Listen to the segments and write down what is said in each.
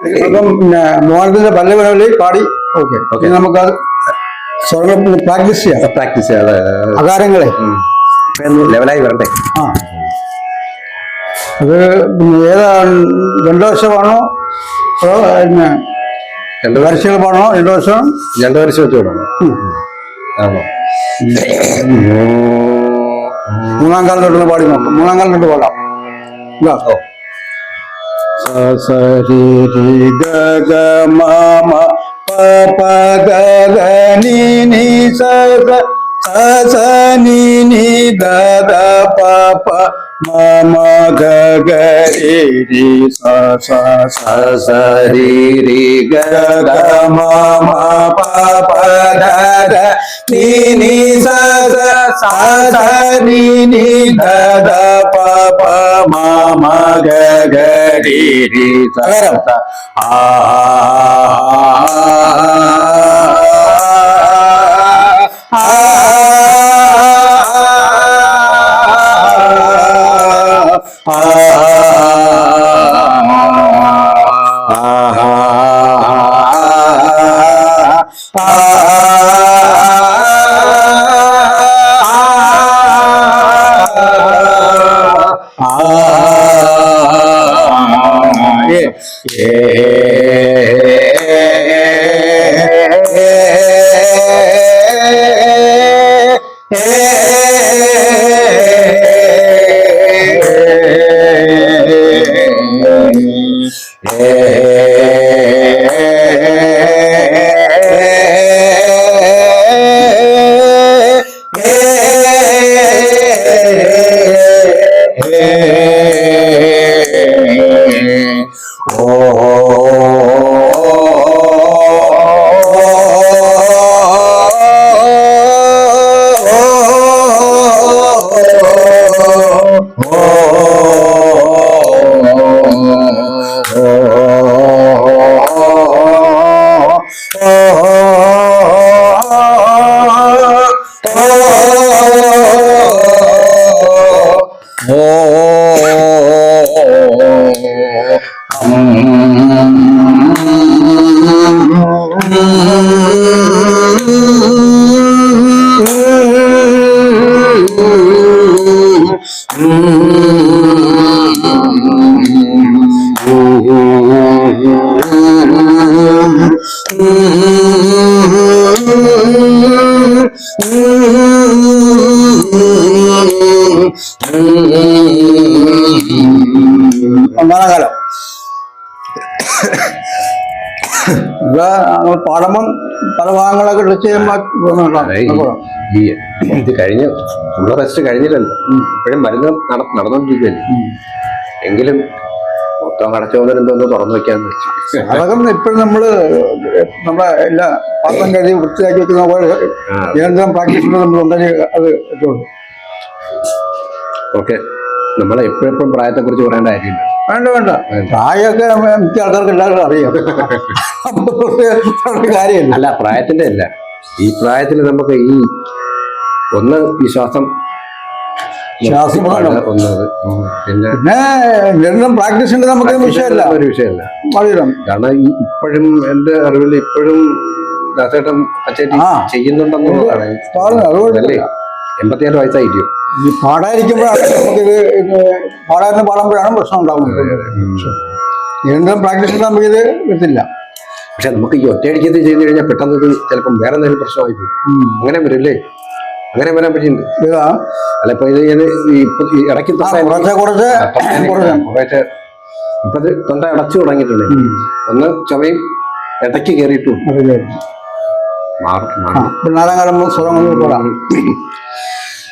അപ്പം പിന്നെ മോഹനത്തിന്റെ പല്ലവനവലി പാടി. ഓക്കെ. നമുക്ക് നമുക്കത് സ്വരങ്ങൾ പ്രാക്ടീസ് ചെയ്യാം. പ്രാക്ടീസ് ചെയ്യാം അകാരങ്ങളെ. ലെവലായി വരണ്ടേ ആ. അത് ഏതാണ് ഏതാ രണ്ടു വർഷമാണോ അതോ പിന്നെ രണ്ടു വരച്ചുകളാണോ രണ്ടു വർഷം? രണ്ടു വർഷം വെച്ച് ആണോ? മൂന്നാം കാലം തൊട്ടൊന്ന് പാടി നോക്കാം. മൂന്നാം കാലം തൊട്ട് പാടാം. ഇതാ. సరి గగ మమ పప గగ ని సగ ಸನಿ ನಿ ದ ಪಾಪ ಮಮ ಗ ಗ ರಿ ರಿ ಸ ಸ ಸ ಸ ರಿ ರಿ ಗ ಗ ಮ ಮ ಪ ಪ ದ ದ ನಿ ನಿ ಸ ಸ ಸ ಸ ನಿ ನಿ ದ ದ ಪ ಪ ಮ ಮ ಗ ಗ ರಿ ರಿ ಸ ಸ ಆ ಆ ಆ ഒന്നാം കാലം. പാടുമ്പം പല ഭാഗങ്ങളൊക്കെ ടച്ച് ചെയ്യുമ്പോൾ ഈ ഇത് കഴിഞ്ഞ് ഫുൾ റെസ്റ്റ് കഴിഞ്ഞില്ലല്ലോ. ഇപ്പോഴും മരുന്ന് നട- നടന്നുകൊണ്ടിരിക്കുകയല്ലേ എങ്കിലും മൊത്തം അടച്ചോന്നരെന്തോന്ന് തുറന്നു വെക്കാന്ന് വെച്ചു. അതൊക്കെ ഇപ്പോഴും നമ്മൾ നമ്മളെ എല്ലാ പാത്രം കഴുകി വൃത്തിയാക്കി വെക്കുന്ന പോലെ നിരന്തരം പ്രാക്ടീസ് നമ്മൾ ഉണ്ടെങ്കിൽ അത് ഓക്കെ. നമ്മളെ എപ്പോഴെപ്പോഴും പ്രായത്തെ കുറിച്ച് പറയേണ്ട കാര്യമില്ല. വേണ്ട വേണ്ട. പ്രായമൊക്കെ മിക്ക ആൾക്കാർക്ക് എല്ലാവർക്കും അറിയാം. കാര്യമില്ല. അല്ല പ്രായത്തിന്റെ അല്ല. ഈ പ്രായത്തിൽ നമുക്ക് ഈ ഒന്ന് വിശ്വാസം ശ്വാസം ശ്വാസം. പിന്നെ നിരന്തരം പ്രാക്ടീസ് ഉണ്ട് നമുക്ക് വിഷയമല്ല. ഒരു വിഷയമല്ല. അറിയാം കാരണം ഈ ഇപ്പോഴും എന്റെ അറിവിൽ ഇപ്പോഴും ദാസേട്ടൻ അച്ഛൻ. ചെയ്യുന്നുണ്ടെന്നുള്ളതാണ്. പാടുന്നു, അതുകൊണ്ട് അല്ലേ? എൺപത്തിയേഴ് വയസ്സായിരിക്കും. ഈ നമുക്കിത് ഇത് പാടാതെ പാടുമ്പോഴാണ് പ്രശ്നം ഉണ്ടാകുന്നത് നിരന്തരം പ്രാക്ടീസ് ചെയ്താൽ നമുക്കിത് വരത്തില്ല പക്ഷെ നമുക്ക് ഈ ഒറ്റയടിക്കത്ത് ചെയ്ത് കഴിഞ്ഞാൽ പെട്ടെന്ന് ഇത് ചിലപ്പം വേറെ എന്തെങ്കിലും പ്രശ്നമായി പോകും. അങ്ങനെ വരില്ലേ? അങ്ങനെ വരാൻ പറ്റിയിട്ടുണ്ട്. ഇതാ. അല്ല ഇപ്പൊ ഇത് ഞാൻ ഇടയ്ക്ക് ഇപ്പത് തൊണ്ട കുറച്ച് കുറച്ച് കുറച്ച്. ഇപ്പൊ ഇത് തൊണ്ട അടച്ചു തുടങ്ങിയിട്ടുണ്ട്. ഒന്ന് ചവയും ഇടയ്ക്ക് കയറിയിട്ടു. മാറും ആ, മാറും ഇപ്പൊ നാലാം കാലം സ്വരം കൊണ്ട്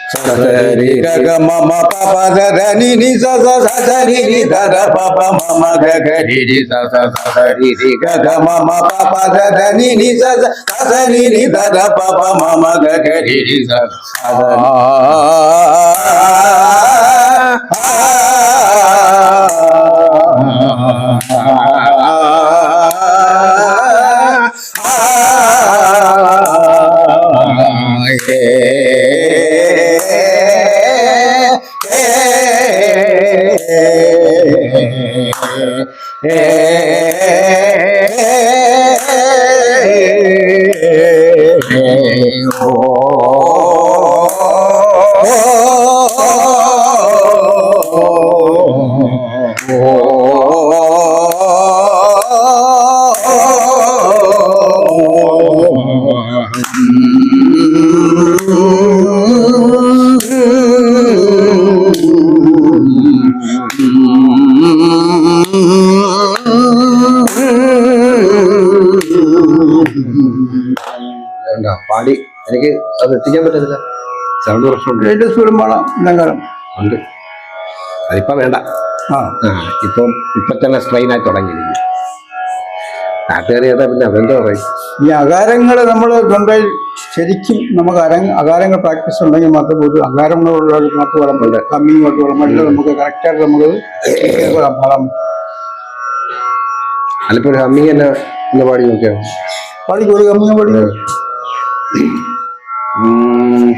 సరి గగ మమ పద గని ని స స స సరి ని ధర పప మమ గగ రి రి స స స సరి రి గగ మమ పద గని ని స స స సరి ని ధర పప మమ గగ రి రి స స స പാടി. എനിക്ക് അത് എത്തിക്കാൻ പറ്റത്തില്ല. സൗണ്ട് പ്രശ്നമുണ്ട് ഏറ്റവും സ്പീഡും പാടാം എല്ലാം കാലം ഉണ്ട്. അതിപ്പോ വേണ്ട. ഇപ്പം ഇപ്പൊ തന്നെ സ്ട്രെയിൻ ആയി തുടങ്ങിയിരിക്കും നാട്ടുകാർ പിന്നെ അതെന്താ പറയും. ഈ അകാരങ്ങൾ നമ്മൾ തൊണ്ടയിൽ ശരിക്കും നമുക്ക് അര അകാരങ്ങൾ പ്രാക്ടീസ് ഉണ്ടെങ്കിൽ മാത്രമേ ഒരു അകാരങ്ങളുള്ള മാത്രം വളമുണ്ട് കമ്മിങ് കമ്മി വളമായിട്ട് നമുക്ക് കറക്റ്റായിട്ട് നമുക്ക് വളം അല്ലിപ്പോ ഒരു കമ്മിങ് തന്നെ ഒന്ന് പാടി നോക്കിയാണ് പഠിക്കും ഒരു കമ്മിങ് പാടി. ഉം.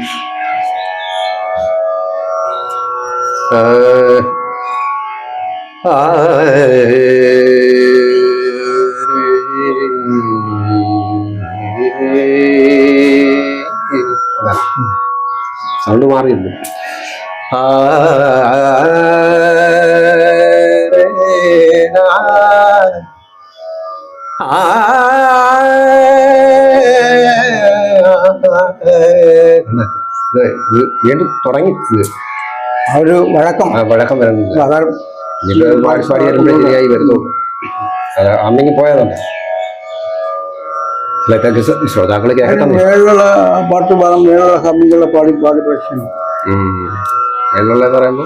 സൗണ്ട് മാറിയില്ല ആ. ഇത് ഇത് വീണ്ടും തുടങ്ങി. ആ ഒരു വഴക്കം. വഴക്കം വഴക്കം വരുന്നില്ല അകാരം ഇനിയിപ്പോ പാടി പാടി വരുമ്പോഴേ ശരിയായി വരുന്നുള്ളൂ അമ്മിങ് പോയതല്ലേ അല്ല ഇതൊക്കെ മേലുള്ള പാട്ട് പാടാം മേലുള്ള പാടി പാടി എന്നുള്ളത് പറയുമ്പോ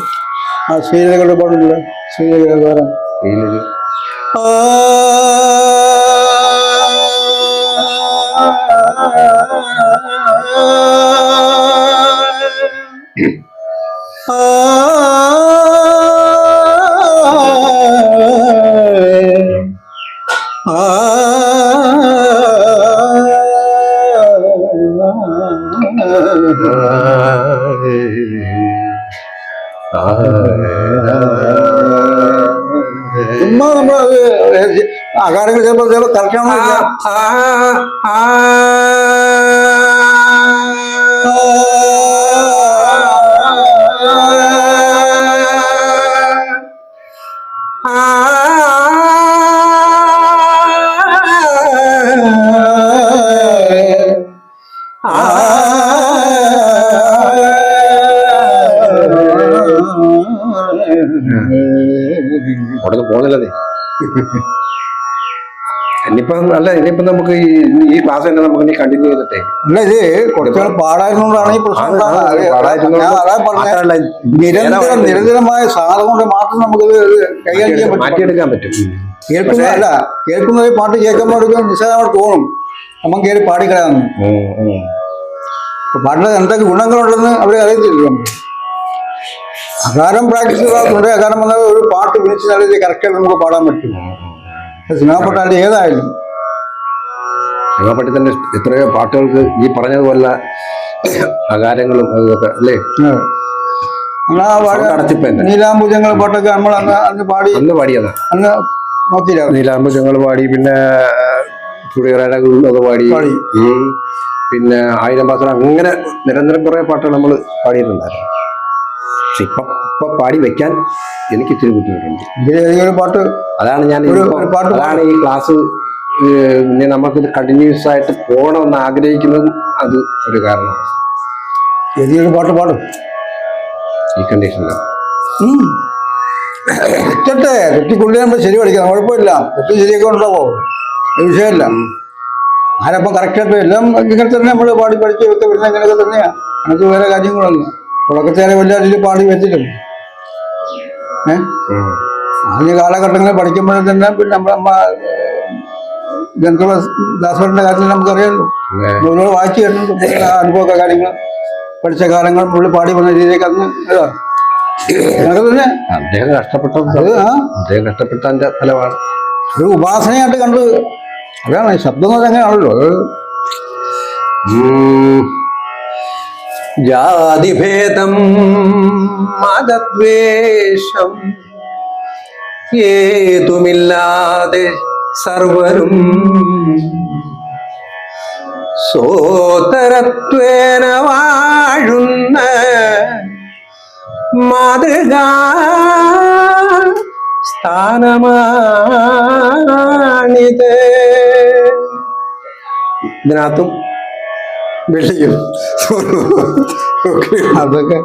ആ ശ്രീലകളുടെ പാടുണ്ടല്ലോ പാടാം ഇതിലൊരു ചുമ്മാ आकार में जब जब करके ഇനിയിപ്പം അല്ല ഇനിയിപ്പം നമുക്ക് ഈ ഈ ക്ലാസ് തന്നെ നമുക്ക് ഇനി കണ്ടിന്യൂ ചെയ്തിട്ടേ. അല്ല ഇത് കുറച്ചുകൂടെ പാടായിരുന്നോണ്ടാണ് ഈ പ്രശ്നം നിരന്തരം നിരന്തരമായ സാധനം കൊണ്ട് മാത്രം നമുക്ക് കൈകാര്യം ചെയ്യാൻ മാറ്റിയെടുക്കാൻ പറ്റും. കേൾക്കുന്ന അല്ല കേൾക്കുന്ന പാട്ട് കേൾക്കുമ്പോൾ ഒരു നിസ്സാരമായിട്ട് തോന്നും. നമ്മൾ കയറി പാടിക്കളയാന്ന് പാട്ടിന് എന്തൊക്കെ ഗുണങ്ങളുണ്ടെന്ന് അവരെ അറിയത്തില്ലല്ലോ. അകാരം പ്രാക്ടീസ് ചെയ്താൽ അകാരം വന്നാൽ ഒരു പാട്ട് വിളിച്ച് നല്ല കറക്റ്റായിട്ട് നമുക്ക് പാടാൻ പറ്റും. സിനിമാ പാട്ടായിട്ട് ഏതായാലും. സിനിമപ്പറ്റി തന്നെ എത്രയോ പാട്ടുകൾക്ക് ഈ പറഞ്ഞതുപോലെ അകാരങ്ങളും അതൊക്കെ അല്ലേ. നീലാംബുജങ്ങൾ പാട്ടൊക്കെ നമ്മൾ അന്ന് അന്ന് പാടി അന്ന് പാടിയതാ. അന്ന് നോക്കിയില്ല. നീലാംബുജങ്ങൾ പാടി പിന്നെ ചുടിയറകൾ അത് പാടി. പിന്നെ ആയിരം പാത്രം അങ്ങനെ നിരന്തരം കുറെ പാട്ടുകൾ നമ്മൾ പാടിയിട്ടുണ്ടായിരുന്നു. പക്ഷെ ഇപ്പൊ ഇപ്പൊ പാടി വെക്കാൻ എനിക്ക് ഇത്തിരി ബുദ്ധിമുട്ടുണ്ട്. ഒരു പാട്ട്? അതാണ് ഞാൻ ഒരു- പാട്ട് അതാണ് ഈ ക്ലാസ് പിന്നെ നമുക്കിത് കണ്ടിന്യൂസ് ആയിട്ട് പോകണമെന്ന് ആഗ്രഹിക്കുന്നതും അത് ഒരു കാരണമാണ്. ഏതെങ്കിലും പാട്ട് പാടും. ഈ കണ്ടീഷനിലോ തെറ്റട്ടെ തെറ്റിക്കുള്ളി നമ്മൾ ശരി പഠിക്കാം കുഴപ്പമില്ല. തെറ്റ് ശരിയൊക്കെ ഉണ്ടാവോ? ഒരു വിഷയമല്ല. ആരപ്പം കറക്റ്റായിട്ട് എല്ലാം ഇങ്ങനെ തന്നെ നമ്മൾ പാടി പഠിച്ച് ഒക്കെ വരുന്ന ഇങ്ങനെയൊക്കെ തന്നെയാണ് അങ്ങനത്തെ വേറെ കാര്യങ്ങളൊന്നും തുടക്കത്തേറെ വലിയ അതിൽ പാടി വെച്ചിട്ടുണ്ട്. ഏഹ് ആദ്യ കാലഘട്ടങ്ങളിൽ പഠിക്കുമ്പോഴും തന്നെ പിന്നെ നമ്മൾ അമ്മ ജനത്തുള്ള ദാസവരുടെ കാര്യത്തിൽ നമുക്കറിയാമല്ലോ. നമ്മളോട് വായിച്ചു കേട്ടിട്ടുണ്ട് അനുഭവമൊക്കെ കാര്യങ്ങൾ പഠിച്ച കാലങ്ങൾ പുള്ളി പാടി വന്ന രീതിയിലേക്ക് അന്ന് അദ്ദേഹം കഷ്ടപ്പെട്ട അദ്ദേഹം കഷ്ടപ്പെട്ടതിന്റെ ഫലമാണ് ഒരു ഉപാസനയായിട്ട് കണ്ട് അതാണ് ശബ്ദം എന്ന് പറഞ്ഞാൽ അങ്ങനെയാണല്ലോ. അത് ജാതിഭേദം മതദ്വേഷം ഏതുമില്ലാതെ സർവരും സോതരത്വേന വാഴുന്ന മാതൃകാ സ്ഥാനമാണിത് ഇതിനകത്തും വെള്ളിയും അതൊക്കെ